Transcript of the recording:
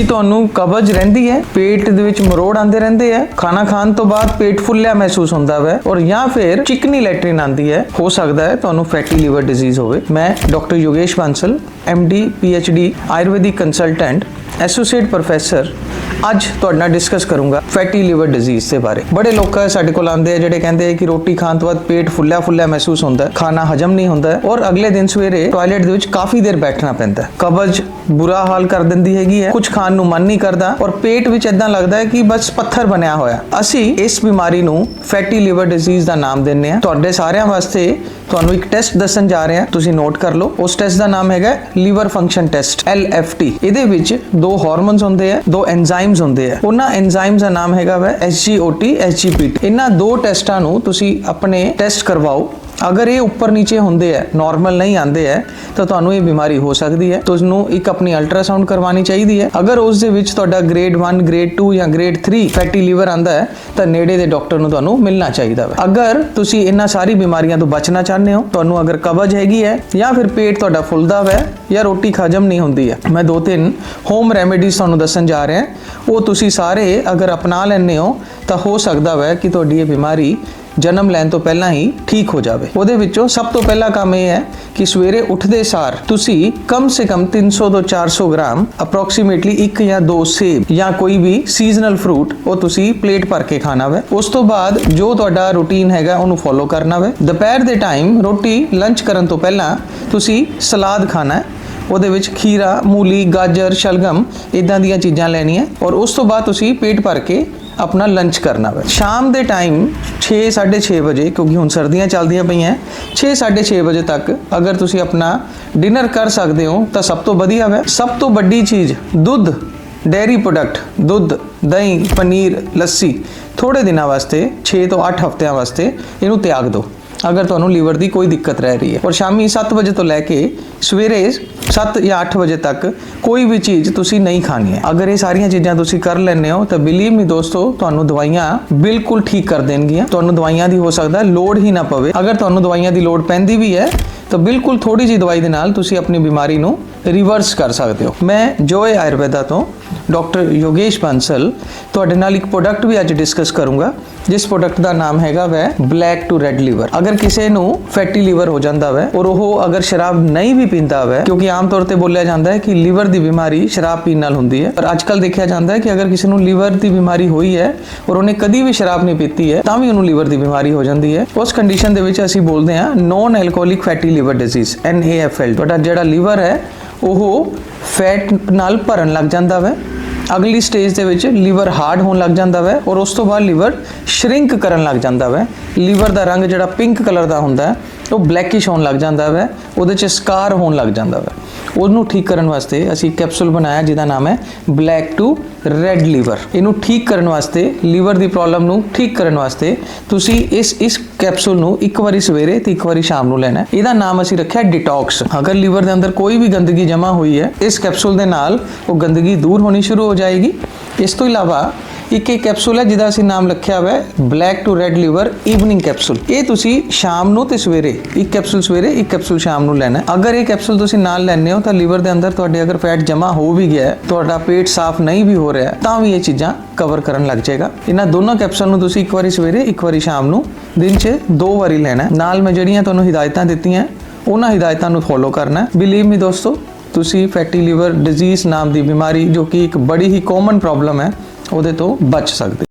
ਕੀ ਤੁਹਾਨੂੰ ਕਬਜ਼ ਰਹਿੰਦੀ ਹੈ, ਪੇਟ ਦੇ ਵਿੱਚ ਮਰੋੜ ਆਉਂਦੇ ਰਹਿੰਦੇ ਆ ਖਾਣਾ ਖਾਣ ਤੋਂ ਬਾਅਦ ਪੇਟ ਫੁੱਲਿਆ ਮਹਿਸੂਸ ਹੁੰਦਾ ਹੈ ਔਰ ਜਾਂ ਫਿਰ ਚਿਕਨੀ ਲੈਟਰਿਨ ਆਉਂਦੀ ਹੈ, ਹੋ ਸਕਦਾ ਹੈ ਤੁਹਾਨੂੰ ਫੈਟੀ ਲੀਵਰ ਡਿਜ਼ੀਜ਼ ਹੋਵੇ। ਮੈਂ doctor Yogesh Bansal D D Ayurvedic consultant associate professor ਅੱਜ ਤੁਹਾਡੇ ਨਾਲ ਡਿਸਕਸ ਕਰੂੰਗਾ ਫੈਟੀ ਲਿਵਰ ਡਿਜ਼ੀਜ਼ ਦੇ ਬਾਰੇ। ਬੜੇ ਲੋਕ ਸਾਡੇ ਕੋਲ ਆਉਂਦੇ ਆ ਜਿਹੜੇ ਕਹਿੰਦੇ ਆ ਕਿ ਰੋਟੀ ਖਾਣ ਤੋਂ ਬਾਅਦ ਪੇਟ ਫੁੱਲਿਆ ਫੁੱਲਿਆ ਮਹਿਸੂਸ ਹੁੰਦਾ ਹੈ, ਖਾਣਾ ਹਜਮ ਨਹੀਂ ਹੁੰਦਾ ਔਰ ਅਗਲੇ ਦਿਨ ਸਵੇਰੇ ਟਾਇਲਟ ਦੇ ਵਿੱਚ ਕਾਫੀ ਦੇਰ ਬੈਠਣਾ ਪੈਂਦਾ ਹੈ। ਕਬਜ਼ ਬੁਰਾ ਹਾਲ ਕਰ ਦਿੰਦੀ ਹੈਗੀ ਹੈ ਕੁਝ ਖਾਣ ਨੂੰ ਮਨ ਨਹੀਂ ਕਰਦਾ ਔਰ ਪੇਟ ਵਿੱਚ ਇਦਾਂ ਲੱਗਦਾ ਹੈ ਕਿ ਬਸ ਪੱਥਰ ਬਣਿਆ ਹੋਇਆ ਅਸੀਂ ਇਸ ਬਿਮਾਰੀ ਨੂੰ ਫੈਟੀ ਲਿਵਰ ਡਿਜ਼ੀਜ਼ ਦਾ ਨਾਮ ਦਿੰਨੇ ਆ ਤੁਹਾਡੇ ਸਾਰਿਆਂ ਵਾਸਤੇ ਤੁਹਾਨੂੰ ਇੱਕ ਟੈਸਟ ਦੱਸਣ ਜਾ ਰਹੇ ਹਾਂ। ਤੁਸੀਂ ਨੋਟ ਕਰ ਲਓ। ਉਸ ਟੈਸਟ ਦਾ ਨਾਮ ਹੈਗਾ ਲੀਵਰ ਫੰਕਸ਼ਨ ਟੈਸਟ LFT ਇਹਦੇ ਵਿੱਚ ਦੋ ਹਾਰਮੋਨਸ ਹੁੰਦੇ ਆ, ਦੋ ਐਂਜ਼ਾਈਮਸ ਹੁੰਦੇ ਆ। ਉਹਨਾਂ ਐਂਜ਼ਾਈਮਸ ਦਾ ਨਾਮ ਹੈਗਾ ਵਾ SGOT SGPT ਇਹਨਾਂ ਦੋ ਟੈਸਟਾਂ ਨੂੰ ਤੁਸੀਂ ਆਪਣੇ ਟੈਸਟ ਕਰਵਾਓ। ਅਗਰ ਇਹ ਉੱਪਰ ਨੀਚੇ ਹੁੰਦੇ ਆ ਨਾਰਮਲ ਨਹੀਂ ਆਉਂਦੇ ਆ ਤਾਂ ਤੁਹਾਨੂੰ ਇਹ ਬਿਮਾਰੀ ਹੋ ਸਕਦੀ ਹੈ। ਤੁਹਾਨੂੰ ਇੱਕ ਆਪਣੀ ਅਲਟਰਾਸਾਊਂਡ ਕਰਵਾਉਣੀ ਚਾਹੀਦੀ ਹੈ। ਅਗਰ ਉਸ ਦੇ ਵਿੱਚ ਤੁਹਾਡਾ ਗ੍ਰੇਡ 1 ਗ੍ਰੇਡ 2 ਜਾਂ ਗ੍ਰੇਡ 3 ਫੈਟੀ ਲੀਵਰ ਆਂਦਾ ਹੈ, ਤਾਂ ਨੇੜੇ ਦੇ ਡਾਕਟਰ ਨੂੰ ਤੁਹਾਨੂੰ ਮਿਲਣਾ ਚਾਹੀਦਾ ਹੈ। ਅਗਰ ਤੁਸੀਂ ਇਹਨਾਂ ਸਾਰੀ ਬਿਮਾਰੀਆਂ ਤੋਂ ਬਚਣਾ ਚਾਹੁੰਦੇ ਹੋ, ਤੁਹਾਨੂੰ ਅਗਰ ਕਬਜ਼ ਹੈਗੀ ਹੈ ਜਾਂ ਫਿਰ ਪੇਟ ਤੁਹਾਡਾ ਫੁੱਲਦਾ ਹੈ ਜਾਂ ਰੋਟੀ ਹਜਮ ਨਹੀਂ ਹੁੰਦੀ ਹੈ, ਮੈਂ ਦੋ ਤਿੰਨ ਹੋਮ ਰੈਮੇਡੀਜ਼ ਤੁਹਾਨੂੰ ਦੱਸਣ ਜਾ ਰਿਹਾ ਉਹ ਤੁਸੀਂ ਸਾਰੇ ਅਗਰ ਅਪਣਾ ਲੈਂਦੇ ਹੋ, ਤਾਂ ਹੋ ਸਕਦਾ ਹੈ ਕਿ ਤੁਹਾਡੀ ਇਹ ਬਿਮਾਰੀ ਜਨਮ ਲੈਣ ਤੋਂ ਪਹਿਲਾਂ ਹੀ ਠੀਕ ਹੋ ਜਾਵੇ। ਉਹਦੇ ਵਿੱਚੋਂ ਸਭ ਤੋਂ ਪਹਿਲਾ ਕੰਮ ਇਹ ਹੈ ਕਿ ਸਵੇਰੇ ਉੱਠਦੇ ਸਾਰ ਤੁਸੀਂ ਕਮ ਸੇ ਕਮ 300 ਤੋਂ 400 ਗ੍ਰਾਮ ਅਪਰੋਕਸੀਮੇਟਲੀ ਇੱਕ ਜਾਂ ਦੋ ਸੇਬ ਜਾਂ ਕੋਈ ਵੀ ਸੀਜ਼ਨਲ ਫਰੂਟ ਉਹ ਤੁਸੀਂ ਪਲੇਟ ਭਰ ਕੇ ਖਾਣਾ ਹੈ ਉਸ ਤੋਂ ਬਾਅਦ ਜੋ ਤੁਹਾਡਾ ਰੁਟੀਨ ਹੈਗਾ ਉਹਨੂੰ ਫੋਲੋ ਕਰਨਾ ਹੈ ਦੁਪਹਿਰ ਦੇ ਟਾਈਮ ਰੋਟੀ ਲੰਚ ਕਰਨ ਤੋਂ ਪਹਿਲਾਂ ਤੁਸੀਂ ਸਲਾਦ ਖਾਣਾ ਹੈ। ਉਹਦੇ ਵਿੱਚ ਖੀਰਾ, ਮੂਲੀ, ਗਾਜਰ, ਸ਼ਲਗਮ ਇਦਾਂ ਦੀਆਂ ਚੀਜ਼ਾਂ ਲੈਣੀਆਂ ਔਰ ਉਸ ਤੋਂ ਬਾਅਦ ਤੁਸੀਂ ਪੇਟ ਭਰ ਕੇ ਆਪਣਾ ਲੰਚ ਕਰਨਾ ਹੈ ਸ਼ਾਮ ਦੇ ਟਾਈਮ 6 6:30 ਵਜੇ, ਕਿਉਂਕਿ ਹੁਣ ਸਰਦੀਆਂ ਚੱਲਦੀਆਂ ਪਈਆਂ 6 6:30 ਵਜੇ ਤੱਕ ਅਗਰ ਤੁਸੀਂ ਆਪਣਾ ਡਿਨਰ ਕਰ ਸਕਦੇ ਹੋ, ਤਾਂ ਸਭ ਤੋਂ ਵਧੀਆ ਹੈ ਸਭ ਤੋਂ ਵੱਡੀ ਚੀਜ਼, ਦੁੱਧ ਡੇਅਰੀ ਪ੍ਰੋਡਕਟ ਦੁੱਧ, ਦਹੀਂ, ਪਨੀਰ, ਲੱਸੀ ਥੋੜੇ ਦਿਨਾਂ ਵਾਸਤੇ 6 ਤੋਂ 8 ਹਫ਼ਤਿਆਂ ਵਾਸਤੇ ਇਹਨੂੰ ਤਿਆਗ ਦਿਓ। ਅਗਰ ਤੁਹਾਨੂੰ ਲੀਵਰ ਦੀ ਕੋਈ ਦਿੱਕਤ ਰਹਿ ਰਹੀ ਹੈ। ਔਰ ਸ਼ਾਮੀ 7 ਵਜੇ ਤੋਂ ਲੈ ਕੇ ਸਵੇਰੇ 7 ਜਾਂ 8 ਵਜੇ ਤੱਕ ਕੋਈ ਵੀ ਚੀਜ਼ ਤੁਸੀਂ ਨਹੀਂ ਖਾਣੀ ਹੈ। ਅਗਰ ਇਹ ਸਾਰੀਆਂ ਚੀਜ਼ਾਂ ਤੁਸੀਂ ਕਰ ਲੈਂਦੇ ਹੋ, ਤਾਂ ਬਿਲੀਵ ਮੀ ਦੋਸਤੋ, ਤੁਹਾਨੂੰ ਦਵਾਈਆਂ ਬਿਲਕੁਲ ਠੀਕ ਕਰ ਦੇਣਗੀਆਂ। ਤੁਹਾਨੂੰ ਦਵਾਈਆਂ ਦੀ ਹੋ ਸਕਦਾ ਲੋੜ ਹੀ ਨਾ ਪਵੇ। ਅਗਰ ਤੁਹਾਨੂੰ ਦਵਾਈਆਂ ਦੀ ਲੋੜ ਪੈਂਦੀ ਵੀ ਹੈ, ਤਾਂ ਬਿਲਕੁਲ ਥੋੜੀ ਜੀ ਦਵਾਈ ਦੇ ਨਾਲ ਤੁਸੀਂ ਆਪਣੀ ਬਿਮਾਰੀ ਨੂੰ ਰਿਵਰਸ ਕਰ ਸਕਦੇ ਹੋ। ਮੈਂ ਜੋਏ ਆਯੁਰਵੇਦਾ ਤੋਂ ਡਾਕਟਰ ਯੋਗੇਸ਼ ਬਾਂਸਲ ਤੁਹਾਡੇ ਨਾਲ ਇੱਕ ਪ੍ਰੋਡਕਟ ਵੀ ਅੱਜ ਡਿਸਕਸ ਕਰੂੰਗਾ, ਜਿਸ ਪ੍ਰੋਡਕਟ ਦਾ ਨਾਮ ਹੈਗਾ ਵੈ ਬਲੈਕ ਟੂ ਰੈੱਡ ਲੀਵਰ ਅਗਰ ਕਿਸੇ ਨੂੰ ਫੈਟੀ ਲੀਵਰ ਹੋ ਜਾਂਦਾ ਵੈ, ਔਰ ਉਹ ਅਗਰ ਸ਼ਰਾਬ ਨਹੀਂ ਵੀ ਪੀਂਦਾ ਵੈ, ਕਿਉਂਕਿ ਆਮ ਤੌਰ ਤੇ ਬੋਲਿਆ ਜਾਂਦਾ ਹੈ ਕਿ ਲੀਵਰ ਦੀ ਬਿਮਾਰੀ ਸ਼ਰਾਬ ਪੀਣ ਨਾਲ ਹੁੰਦੀ ਹੈ, ਪਰ ਅੱਜਕੱਲ ਦੇਖਿਆ ਜਾਂਦਾ ਹੈ ਕਿ ਅਗਰ ਕਿਸੇ ਨੂੰ ਲੀਵਰ ਦੀ ਬਿਮਾਰੀ ਹੋਈ ਹੈ, ਔਰ ਉਹਨੇ ਕਦੀ ਵੀ ਸ਼ਰਾਬ ਨਹੀਂ ਪੀਤੀ ਹੈ, ਤਾਂ ਵੀ ਉਹਨੂੰ ਲੀਵਰ ਦੀ ਬਿਮਾਰੀ ਹੋ ਜਾਂਦੀ ਹੈ। ਉਸ ਕੰਡੀਸ਼ਨ ਦੇ ਵਿੱਚ ਅਸੀਂ ਬੋਲਦੇ ਹਾਂ non alcoholic fatty liver disease NAFL ਤੁਹਾਡਾ ਜਿਹੜਾ ਲੀਵਰ ਹੈ ਉਹ ਫੈਟ ਨਾਲ ਭਰਨ ਲੱਗ ਜਾਂਦਾ ਵੈ। ਅਗਲੀ ਸਟੇਜ ਦੇ ਵਿੱਚ ਲੀਵਰ ਹਾਰਡ ਹੋਣ ਲੱਗ ਜਾਂਦਾ ਵੈ ਔਰ ਉਸ ਤੋਂ ਬਾਅਦ ਲੀਵਰ ਸ਼ਰਿੰਕ ਕਰਨ ਲੱਗ ਜਾਂਦਾ ਵੈ। ਲੀਵਰ ਦਾ ਰੰਗ ਜਿਹੜਾ ਪਿੰਕ ਕਲਰ ਦਾ ਹੁੰਦਾ ਹੈ ਉਹ ਬਲੈਕਿਸ਼ ਹੋਣ ਲੱਗ ਜਾਂਦਾ ਵੈ, ਉਹਦੇ 'ਚ ਸਕਾਰ ਹੋਣ ਲੱਗ ਜਾਂਦਾ ਵੈ। ਉਹਨੂੰ ਠੀਕ ਕਰਨ ਵਾਸਤੇ ਅਸੀਂ ਕੈਪਸੂਲ ਬਣਾਇਆ, ਜਿਹਦਾ ਨਾਮ ਹੈ ਬਲੈਕ ਟੂ ਰੈੱਡ ਲੀਵਰ ਇਹਨੂੰ ਠੀਕ ਕਰਨ ਵਾਸਤੇ ਲੀਵਰ ਦੀ ਪ੍ਰੋਬਲਮ ਨੂੰ ਠੀਕ ਕਰਨ ਵਾਸਤੇ ਤੁਸੀਂ ਇਸ ਇਸ ਕੈਪਸੂਲ ਨੂੰ ਇੱਕ ਵਾਰੀ ਸਵੇਰੇ ਤੇ ਇੱਕ ਵਾਰੀ ਸ਼ਾਮ ਨੂੰ ਲੈਣਾ ਇਹਦਾ ਨਾਮ ਅਸੀਂ ਰੱਖਿਆ ਡਿਟੌਕਸ ਅਗਰ ਲੀਵਰ ਦੇ ਅੰਦਰ ਕੋਈ ਵੀ ਗੰਦਗੀ ਜਮ੍ਹਾਂ ਹੋਈ ਹੈ, ਇਸ ਕੈਪਸੂਲ ਦੇ ਨਾਲ ਉਹ ਗੰਦਗੀ ਦੂਰ ਹੋਣੀ ਸ਼ੁਰੂ ਹੋ ਜਾਏਗੀ। ਇਸ ਤੋਂ ਇਲਾਵਾ ਇੱਕ ਇਹ ਕੈਪਸੂਲ ਹੈ ਜਿਹਦਾ ਅਸੀਂ ਨਾਮ ਰੱਖਿਆ ਹੋਇਆ ਹੈ black to red liver evening capsule ਇਹ ਤੁਸੀਂ ਸ਼ਾਮ ਨੂੰ ਤੇ ਸਵੇਰੇ, ਇੱਕ ਕੈਪਸੂਲ ਸਵੇਰੇ, ਇੱਕ ਕੈਪਸੂਲ ਸ਼ਾਮ ਨੂੰ ਲੈਣਾ ਅਗਰ ਇਹ ਕੈਪਸੂਲ ਤੁਸੀਂ ਨਾਲ ਲੈਂਦੇ ਹੋ ਤਾਂ ਲੀਵਰ ਦੇ ਅੰਦਰ ਤੁਹਾਡੇ ਅਗਰ ਫੈਟ ਜਮ੍ਹਾਂ ਹੋ ਵੀ ਗਿਆ ਤੁਹਾਡਾ ਪੇਟ ਸਾਫ਼ ਨਹੀਂ ਵੀ ਹੋ ਰਿਹਾ ਤਾਂ ਵੀ ਇਹ ਚੀਜ਼ਾਂ ਕਵਰ ਕਰਨ ਲੱਗ ਜਾਏਗਾ। ਇਹਨਾਂ ਦੋਨਾਂ ਕੈਪਸੂਲ ਨੂੰ ਤੁਸੀਂ ਇੱਕ ਵਾਰੀ ਸਵੇਰੇ, ਇੱਕ ਵਾਰੀ ਸ਼ਾਮ ਨੂੰ, ਦਿਨ 'ਚ ਦੋ ਵਾਰੀ ਲੈਣਾ ਨਾਲ ਮੈਂ ਜਿਹੜੀਆਂ ਤੁਹਾਨੂੰ ਹਿਦਾਇਤਾਂ ਦਿੱਤੀਆਂ ਉਹਨਾਂ ਹਿਦਾਇਤਾਂ ਨੂੰ ਫੋਲੋ ਕਰਨਾ ਬਿਲੀਵ ਮੀ ਦੋਸਤੋ, ਤੁਸੀਂ ਫੈਟੀ ਲੀਵਰ ਡਿਜ਼ੀਜ਼ ਨਾਮ ਦੀ ਬਿਮਾਰੀ, ਜੋ ਕਿ ਇੱਕ ਬੜੀ ਹੀ ਕਾਮਨ ਪ੍ਰੋਬਲਮ ਹੈ ਉਹਦੇ ਤੋਂ ਬਚ ਸਕਦੇ।